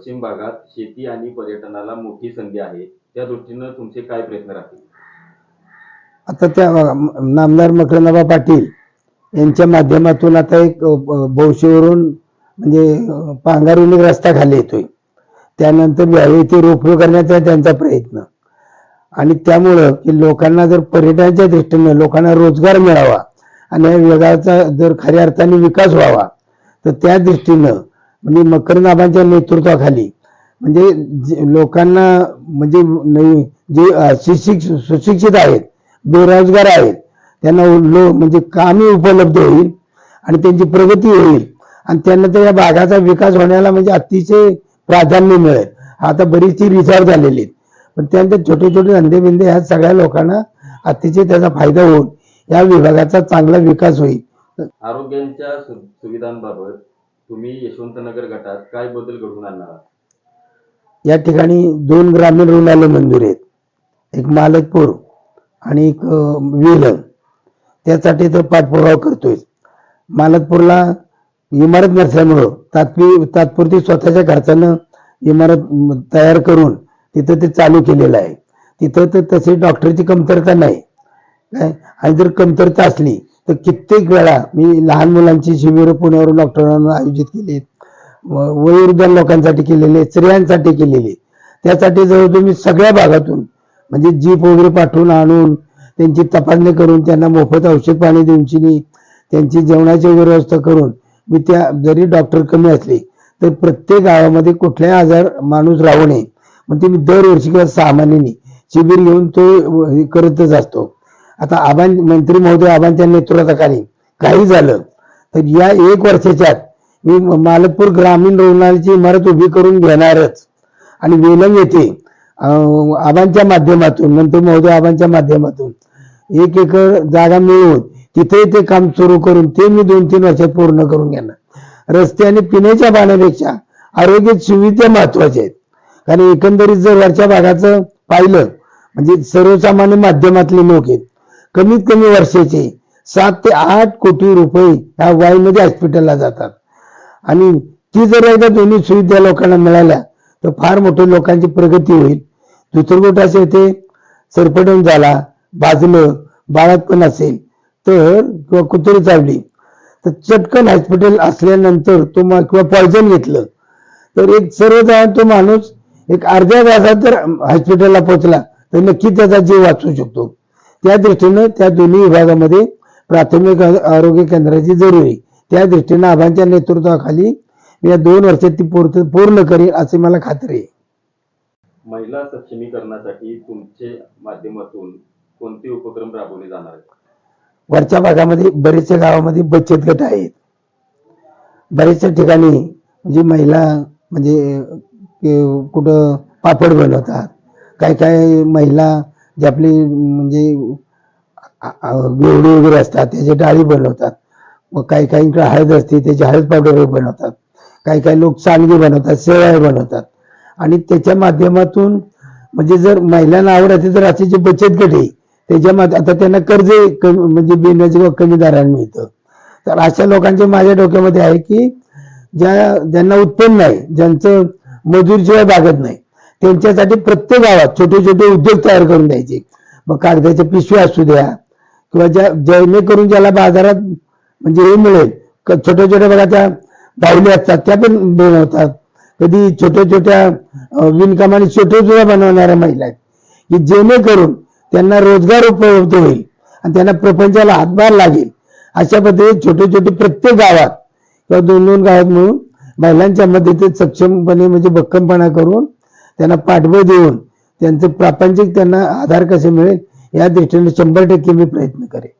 पश्चिम भागात शेती आणि पर्यटनाला मोठी संधी आहे. त्या दृष्टीनं तुमचे काय प्रयत्न राहतील? आता त्या नामदार मकरंदाबा पाटील यांच्या माध्यमातून आता एक अ, बौशीवरून म्हणजे पांघारून एक रस्ता खाली येतोय. त्यानंतर यावेळी ते रोखो करण्याचा त्यांचा प्रयत्न. आणि त्यामुळं की लोकांना जर पर्यटनाच्या दृष्टीने लोकांना रोजगार मिळावा आणि या विभागाचा जर खऱ्या अर्थाने विकास व्हावा तर त्या दृष्टीनं म्हणजे मकरनाभांच्या नेतृत्वाखाली. म्हणजे लोकांना म्हणजे जे सुशिक्ष सुशिक्षित आहेत बेरोजगार आहेत त्यांना लो म्हणजे कामी उपलब्ध होईल आणि त्यांची प्रगती होईल आणि त्यांना त्या या भागाचा विकास होण्याला म्हणजे अतिशय प्राधान्य मिळेल. आता बरीचशी रिसॉर्ट झालेली आहेत. पण त्यानंतर छोटे छोटे धंदे बिंदे ह्या सगळ्या लोकांना अतिशय त्याचा फायदा होऊन या विभागाचा चांगला विकास होईल. आरोग्यांच्या सुविधांबाबत तुम्ही यशवंतनगर गटात काय बदल घडवून आणणार या ठिकाणी दोन ग्रामीण रुग्णालय मंजूर आहेत. एक मालकपूर आणि एक अं, त्यासाठी तर पाठपुरावा करतोय. मालकपूरला इमारत नसल्यामुळं तात्वी तात्पुरती स्वतःच्या खर्चानं इमारत तयार करून तिथं ते चालू केलेलं आहे. तिथं तर तशी डॉक्टरची कमतरता नाही. काय? आणि जर कमतरता असली तर कित्येक वेळा मी लहान मुलांची शिबिरं पुण्यावरून डॉक्टरांना आयोजित केली. वयोवृद्ध लोकांसाठी केलेले स्त्रियांसाठी केलेले त्यासाठी जवळ तुम्ही सगळ्या भागातून म्हणजे जीप वगैरे पाठवून आणून त्यांची तपासणी करून त्यांना मोफत औषध पाणी देऊन त्यांची जेवणाची वगैरे व्यवस्था करून मी त्या जरी डॉक्टर कमी असले तर प्रत्येक गावामध्ये कुठलाही आजार माणूस राहू नये. मग ते मी दरवर्षी किंवा सहा महिन्यांनी शिबिर घेऊन तो हे करतच असतो. आता आबां मंत्री महोदय आबांच्या नेतृत्वाखाली काही झालं तर या एक वर्षाच्या मी मालकपूर ग्रामीण रुग्णालयाची इमारत उभी करून घेणारच. आणि वेलंग येथे अं, आबांच्या माध्यमातून मंत्री महोदय आबांच्या माध्यमातून एक एकर जागा मिळवून तिथे ते काम सुरू करून ते मी दोन तीन वर्षात पूर्ण करून घेणार. रस्ते आणि पिण्याच्या पाण्यापेक्षा आरोग्य सुविधा महत्त्वाच्या आहेत. कारण एकंदरीत जर वरच्या भागाचं पाहिलं म्हणजे सर्वसामान्य माध्यमातले लोक आहेत कमीत कमी वर्षाचे सात ते आठ कोटी रुपये ह्या वाईमध्ये हॉस्पिटलला जातात. आणि ती जर एकदा दोन्ही सुविधा लोकांना मिळाल्या तर फार मोठे लोकांची प्रगती होईल. दुसरगोटाचे ते सरपटून झाला बाजलं बाळात पण असेल तर किंवा कुत्री चावली तर चटकन हॉस्पिटल असल्यानंतर तो किंवा पॉयझन घेतलं तर एक सर्वजण तो माणूस एक अर्ध्या तासात जर हॉस्पिटलला पोहोचला तर नक्की त्याचा जीव वाचू शकतो. त्या दृष्टीनं त्या दोन्ही विभागामध्ये प्राथमिक आरोग्य केंद्राची जरुरी त्या दृष्टीनं आबांच्या नेतृत्वाखाली मी या दोन वर्षात ती पूर्ण करेन अशी मला खात्री आहे. महिला सक्षमीकरणासाठी तुमचे माध्यमातून कोणते उपक्रम राबवले जाणार आहेत? वरच्या भागामध्ये बरेचशा गावामध्ये बचत गट आहेत. बऱ्याचशा ठिकाणी म्हणजे महिला म्हणजे कुठं पापड बनवतात. काय काय महिला जे आपली म्हणजे वेवडी वगैरे असतात त्याचे डाळी बनवतात. मग काही काहींकडे हळद असते त्याची हळद पावडर बनवतात. काही काही लोक सांडगे बनवतात सेवाय बनवतात. आणि त्याच्या माध्यमातून म्हणजे जर महिलांना आवड असते तर असे जे बचत गट आहे. त्याच्या आता त्यांना कर्ज कमी म्हणजे बिनव्याजी किंवा कमी दराने मिळतं. तर अशा लोकांचे माझ्या डोक्यामध्ये आहे की ज्या ज्यांना उत्पन्न आहे ज्यांचं मजूरशिवाय भागत नाही त्यांच्यासाठी प्रत्येक गावात छोटे छोटे उद्योग तयार करून द्यायचे. मग कागदाच्या पिशव्या असू द्या किंवा ज्या जेणेकरून ज्याला बाजारात म्हणजे हे मिळेल. छोट्या छोट्या बघा त्या बाहुल्या असतात त्या पण बनवतात. कधी छोट्या छोट्या विणकामाने छोटे सुद्धा बनवणाऱ्या महिला आहेत. की जेणेकरून त्यांना रोजगार उपलब्ध होईल आणि त्यांना प्रपंचाला हातभार लागेल. अशा पद्धतीने छोटे छोटे प्रत्येक गावात किंवा दोन दोन गावात मिळून महिलांच्या मदतीत सक्षमपणे म्हणजे भक्कमपणा करून त्यांना पाठबळ देऊन त्यांचं प्रापंचिक त्यांना आधार कसे मिळेल या दृष्टीने शंभर टक्के मी प्रयत्न करेन.